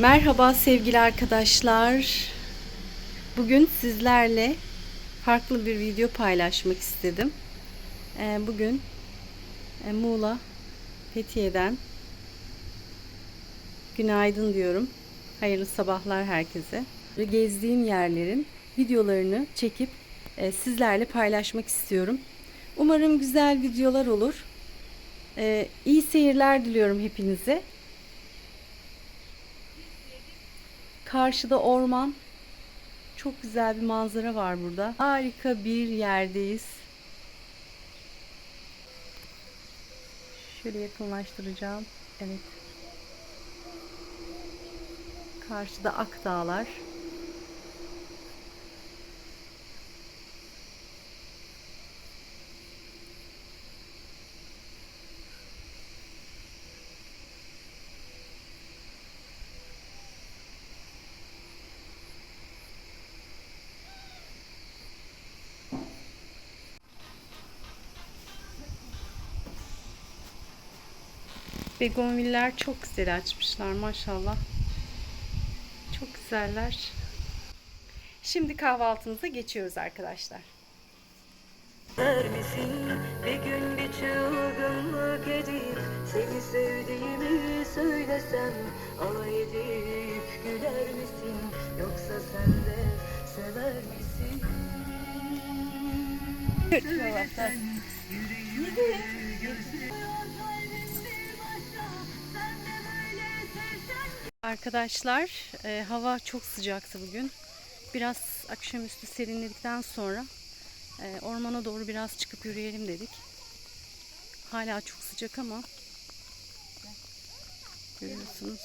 Merhaba sevgili arkadaşlar. Bugün sizlerle farklı bir video paylaşmak istedim. Ee, Bugün e, Muğla Fethiye'den günaydın diyorum. Hayırlı sabahlar herkese. Gezdiğim yerlerin videolarını çekip e, sizlerle paylaşmak istiyorum. Umarım güzel videolar olur. Ee, İyi seyirler diliyorum hepinize. Karşıda orman. Çok güzel bir manzara var burada. Harika bir yerdeyiz. Şöyle yakınlaştıracağım. Evet. Karşıda Akdağlar. Begonviller çok güzel açmışlar maşallah. Çok güzeller. Şimdi kahvaltımıza geçiyoruz arkadaşlar. Misin bir gün bir çılgınlık edip Seni sevdiğimi söylesem Alay edip güler misin Yoksa sen de sever misin Söylesen yüreğime gözüm Arkadaşlar e, hava çok sıcaktı bugün. Biraz akşamüstü serinledikten sonra e, ormana doğru biraz çıkıp yürüyelim dedik. Hala çok sıcak ama görüyorsunuz.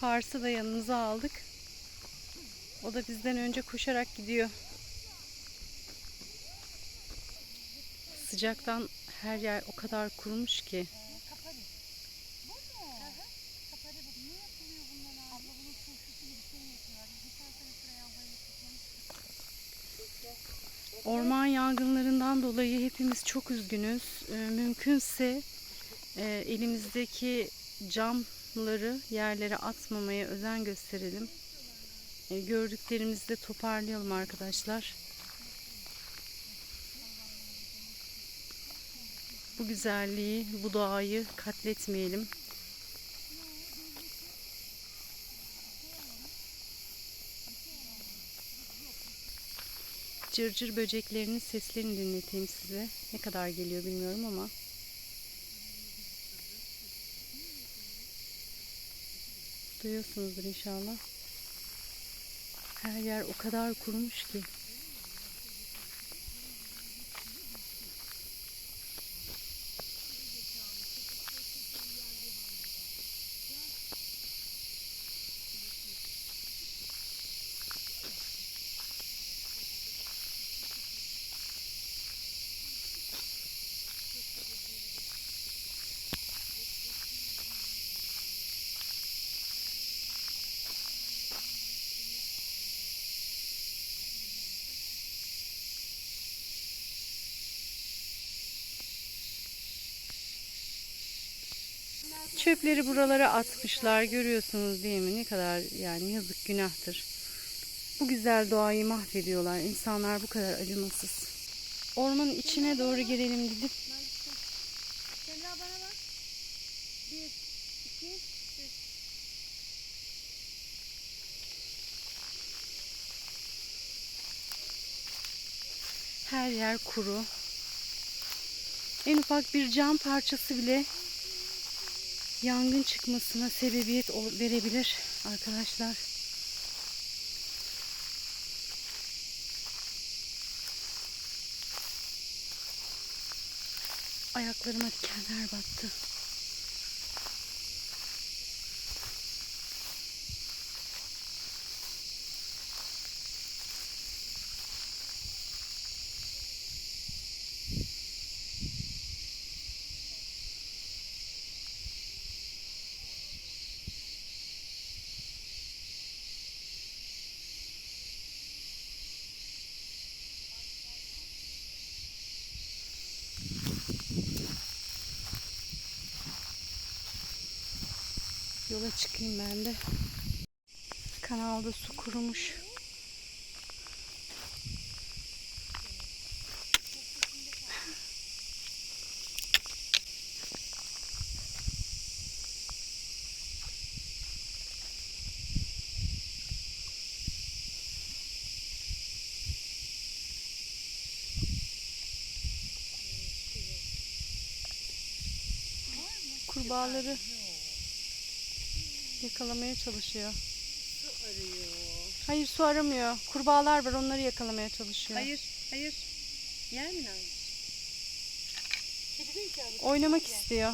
Pars'ı da yanımıza aldık. O da bizden önce koşarak gidiyor. Sıcaktan her yer o kadar kurumuş ki. Orman yangınlarından dolayı hepimiz çok üzgünüz. Ee, mümkünse e, elimizdeki camları yerlere atmamaya özen gösterelim. E, gördüklerimizi de toparlayalım arkadaşlar. Bu güzelliği, bu doğayı katletmeyelim. Cırcır böceklerinin seslerini dinleteyim size. Ne kadar geliyor bilmiyorum ama. Duyuyorsunuzdur inşallah. Her yer o kadar kurumuş ki. Çöpleri buralara atmışlar. Görüyorsunuz değil mi? Ne kadar yani yazık günahtır. Bu güzel doğayı mahvediyorlar. İnsanlar bu kadar acımasız. Ormanın içine doğru girelim gidip. Semra bana bak. Bir, iki, üç. Her yer kuru. En ufak bir cam parçası bile yangın çıkmasına sebebiyet verebilir arkadaşlar. Ayaklarıma dikenler battı. Yola çıkayım ben de. Kanalda su kurumuş. Kurbağaları yakalamaya çalışıyor. Su arıyor. Hayır su aramıyor. Kurbağalar var onları yakalamaya çalışıyor. Hayır, hayır. Yer mi abi. Oynamak istiyor.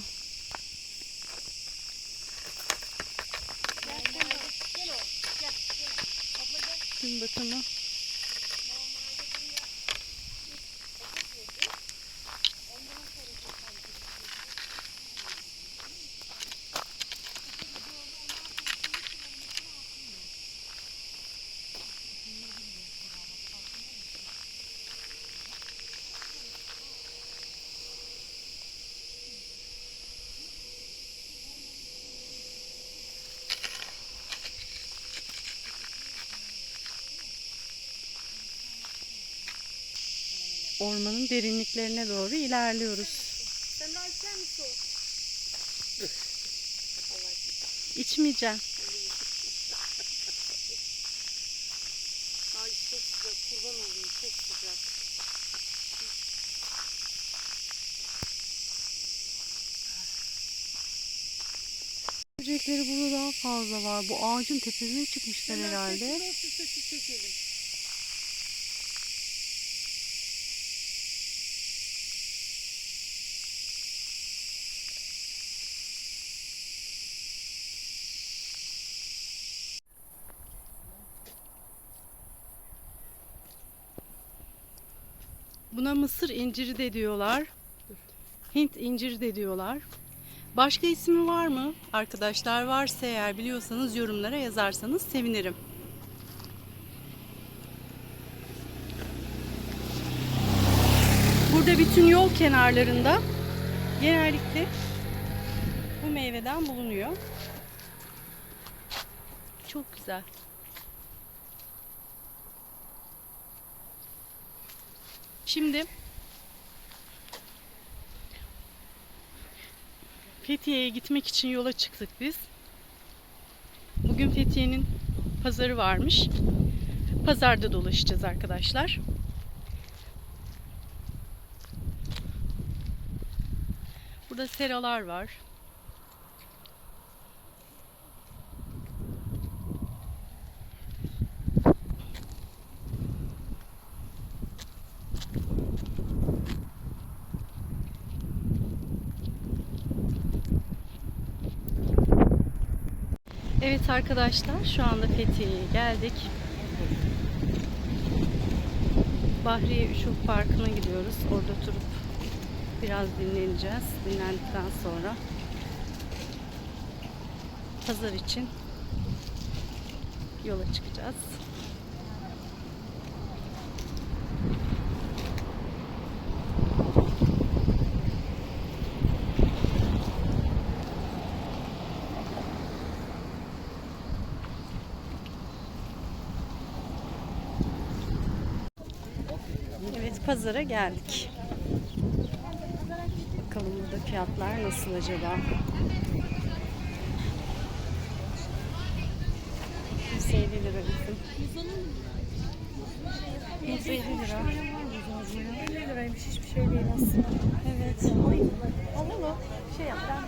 Gel, gel, gel o. Gel, gel. Abla gel. Gün batımı. Ormanın derinliklerine doğru ilerliyoruz. Semra ister misin? İçmeyeceğim. Ay çok sıcak, kurban olayım çok sıcak. Böcekleri burada daha fazla var. Bu ağacın tepesine çıkmışlar herhalde. Sessiz ol, şu sesi çekelim. Buna mısır inciri de diyorlar. Hint inciri de diyorlar. Başka ismi var mı? Arkadaşlar varsa eğer biliyorsanız yorumlara yazarsanız sevinirim. Burada bütün yol kenarlarında genellikle bu meyveden bulunuyor. Çok güzel. Şimdi Fethiye'ye gitmek için yola çıktık biz. Bugün Fethiye'nin pazarı varmış. Pazarda dolaşacağız arkadaşlar. Burada seralar var. Evet arkadaşlar şu anda Fethiye'ye geldik. Bahriye Üşuk Parkı'na gidiyoruz. Orada oturup biraz dinleneceğiz. Dinlendikten sonra pazar için yola çıkacağız. Evet pazara geldik. Bakalım burada fiyatlar nasıl acaba? 150 lira bizim. 150 lira. 50 liraymış hiçbir şey değil aslında. Evet. Alalım. Şey yap ben.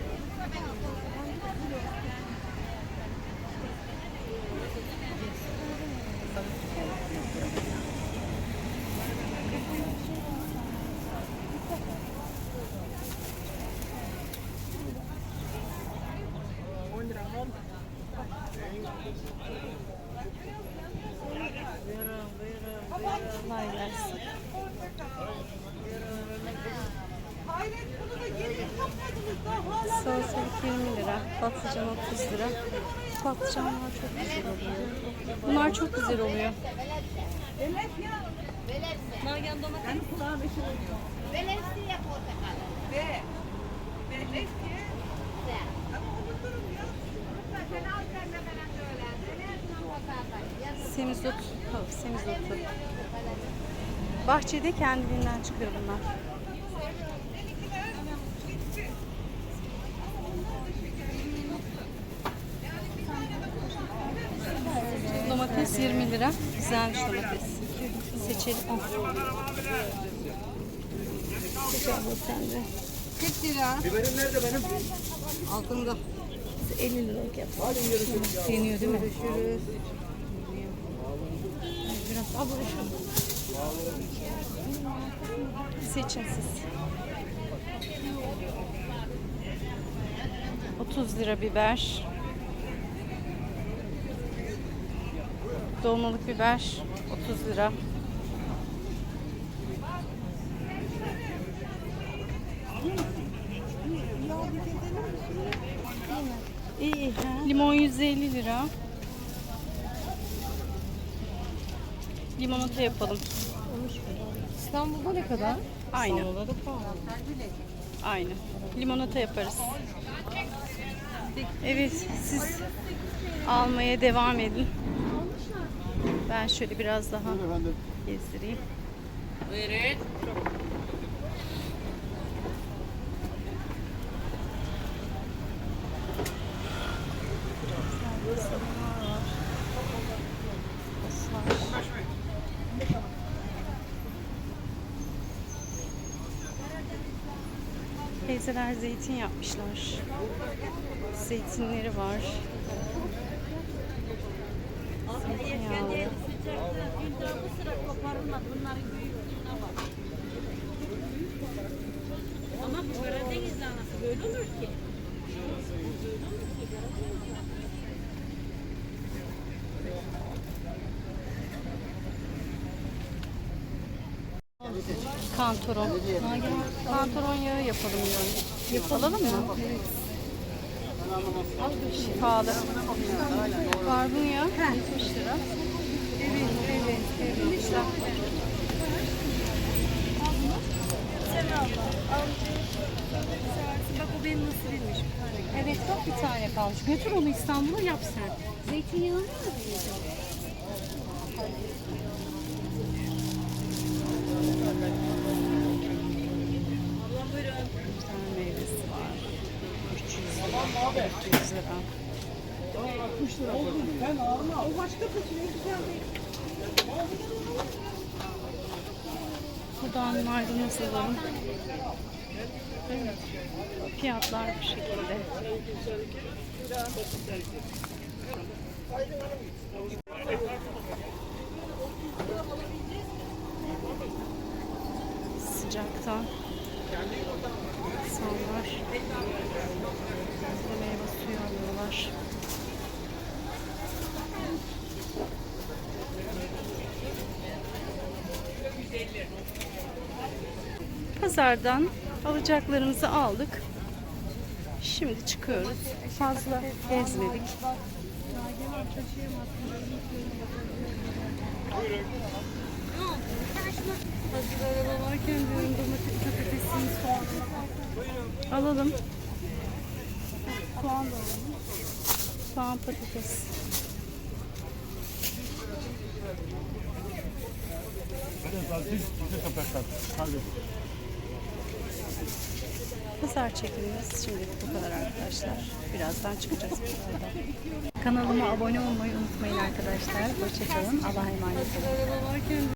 versin. Salatalık 20 lira, patlıcan 30 lira. Patlıcanlar çok güzel oluyor. Bunlar çok güzel oluyor. Nagihan domates. Velesiye portakal. Ve. Velesiye. Ama unuturum ya. Sen al sen de bana söyle. Sen her zaman pazarda. Semizot, oh, semizotu. Bahçede kendiliğinden çıkıyor bunlar. Domates 20 lira. Güzelmiş domates. Seçelim. Seç abla sen de. 40 lira. Biberim nerede benim? Altında. 50 liralık yap. Yeniyor değil mi? Görüşürüz. Biraz abla Seçin siz. 30 lira biber. Dolmalık biber 30 lira. İyi. Limon 150 lira. Limonata yapalım. İstanbul'da ne kadar? Aynı. İstanbul'da da pahalı. Aynı. Limonata yaparız. Evet, siz almaya devam edin. Ben şöyle biraz daha gezdireyim. Buyurun. Teyzeler zeytin yapmışlar. Zeytinleri var. Zeytinyağlı. Bu sıra koparılmadı. Bunların büyüklüğüne bak. Ama bu Karadeniz lahanası böyle olur ki. Kantoron. Kantoron yağı yapalım yani. Yapalım mı? Şifalı. Barbunya 70 lira. Evet, evet, evet. Bak o benim nasibimmiş. Evet bak bir tane kalmış. Götür onu İstanbul'a yap sen. Zeytinyağı mı? Bir 300 lira. 400 lira. Buradan maydanoz alalım. Evet. Fiyatlar bu şekilde. Sıcaktan insanlar Pazardan alacaklarımızı aldık. Şimdi çıkıyoruz. Fazla gezmedik. Hazır araba varken diyorum domates, patatesin, soğanını Alalım. Soğan da alalım. Soğan patates. Pazar çekimimiz şimdilik bu kadar arkadaşlar. Birazdan çıkacağız pazardan. Kanalıma abone olmayı unutmayın arkadaşlar. Hoşçakalın. Allah'a emanet olun.